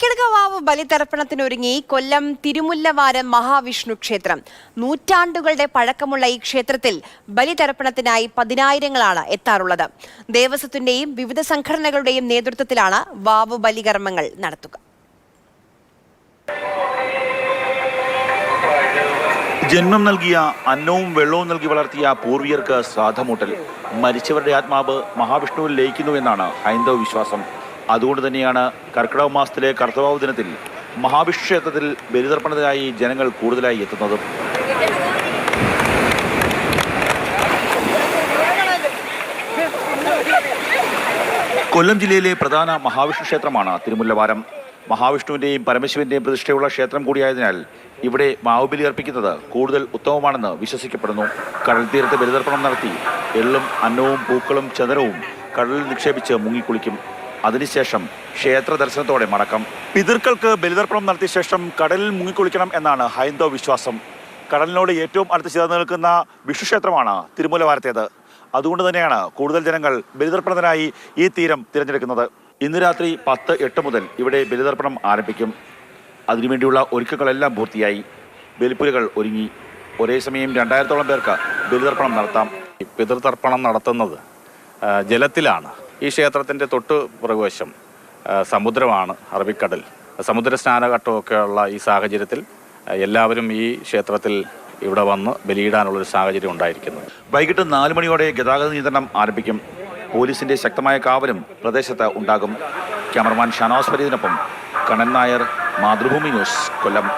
കർക്കിടകവാവ് ബലിതർപ്പണത്തിനൊരുങ്ങി കൊല്ലം തിരുമുല്ലവാരം മഹാവിഷ്ണു ക്ഷേത്രം. നൂറ്റാണ്ടുകളുടെ പഴക്കമുള്ള ഈ ക്ഷേത്രത്തിൽ ബലിതർപ്പണത്തിനായി പതിനായിരങ്ങളാണ് എത്താറുള്ളത്. ദേവസ്വത്തിന്റെയും വിവിധ സംഘടനകളുടെയും നേതൃത്വത്തിലാണ് വാവ് ബലികർമ്മങ്ങൾ നടത്തുക. ജന്മം നൽകിയ അന്നവും വെള്ളവും നൽകി വളർത്തിയ പൂർവിയർക്ക് ശ്രാദ്ധമൂട്ടൽ മരിച്ചവരുടെ ആത്മാവ് മഹാവിഷ്ണുവിൽ ലയിക്കുന്നു എന്നാണ് ഹൈന്ദവ വിശ്വാസം. അതുകൊണ്ട് തന്നെയാണ് കർക്കിടക മാസത്തിലെ കർത്തവാവ് ദിനത്തിൽ മഹാവിഷ്ക്ഷേത്രത്തിൽ ബലിതർപ്പണത്തിനായി ജനങ്ങൾ കൂടുതലായി എത്തുന്നത്. കൊല്ലം ജില്ലയിലെ പ്രധാന മഹാവിഷ്ണു ക്ഷേത്രമാണ് തിരുമുല്ലവാരം. മഹാവിഷ്ണുവിന്റെയും പരമശിവന്റെയും പ്രതിഷ്ഠയുള്ള ക്ഷേത്രം കൂടിയായതിനാൽ ഇവിടെ മാവുബലി അർപ്പിക്കുന്നത് കൂടുതൽ ഉത്തമമാണെന്ന് വിശ്വസിക്കപ്പെടുന്നു. കടൽ തീരത്ത് ബലിതർപ്പണം നടത്തി എള്ളും അന്നവും പൂക്കളും ചന്ദനവും കടലിൽ നിക്ഷേപിച്ച് മുങ്ങിക്കുളിക്കും. അതിനുശേഷം ക്ഷേത്ര ദർശനത്തോടെ മടക്കം. പിതൃക്കൾക്ക് ബലിതർപ്പണം നടത്തിയ ശേഷം കടലിൽ മുങ്ങിക്കുളിക്കണം എന്നാണ് ഹൈന്ദവ വിശ്വാസം. കടലിനോട് ഏറ്റവും അടുത്ത് ചേർന്ന് നിൽക്കുന്ന വിഷുക്ഷേത്രമാണ് തിരുമൂലവാരത്തേത്. അതുകൊണ്ട് തന്നെയാണ് കൂടുതൽ ജനങ്ങൾ ബലിതർപ്പണത്തിനായി ഈ തീരം തിരഞ്ഞെടുക്കുന്നത്. ഇന്ന് രാത്രി പത്ത് എട്ട് മുതൽ ഇവിടെ ബലിതർപ്പണം ആരംഭിക്കും. അതിനുവേണ്ടിയുള്ള ഒരുക്കങ്ങളെല്ലാം പൂർത്തിയായി. ബലിപ്പുലികൾ ഒരുങ്ങി. ഒരേ സമയം രണ്ടായിരത്തോളം പേർക്ക് ബലിതർപ്പണം നടത്താം. പിതൃതർപ്പണം നടത്തുന്നത് ജലത്തിലാണ്. ഈ ക്ഷേത്രത്തിന്റെ തൊട്ട് പ്രകോശം സമുദ്രമാണ് അറബിക്കടൽ. സമുദ്ര സ്നാനഘട്ടമൊക്കെയുള്ള ഈ സാഹചര്യത്തിൽ എല്ലാവരും ഈ ക്ഷേത്രത്തിൽ ഇവിടെ വന്ന് ബലിയിടാനുള്ളൊരു സാഹചര്യം ഉണ്ടായിരിക്കുന്നത് വൈകിട്ട് നാല് മണിയോടെ ഗതാഗത നിയന്ത്രണം ആരംഭിക്കും. പോലീസിന്റെ ശക്തമായ കാവലും പ്രദേശത്ത് ഉണ്ടാകും. ക്യാമറമാൻ ഷാനോസ് ഫരീദിനൊപ്പം കണ്ണൻ നായർ മാതൃഭൂമി ന്യൂസ് കൊല്ലം.